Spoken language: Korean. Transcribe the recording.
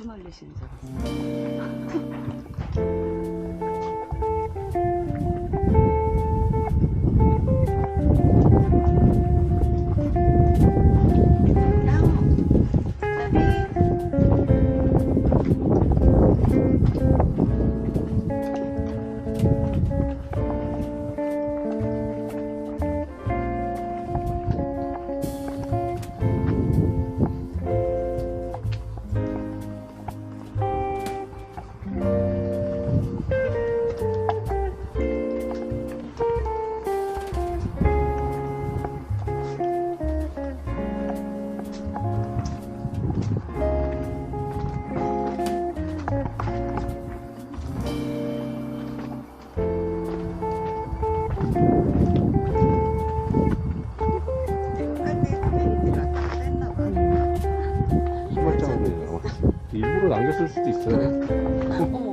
맥주 말리시는 줄알 일부러 남겼을 수도 있어요.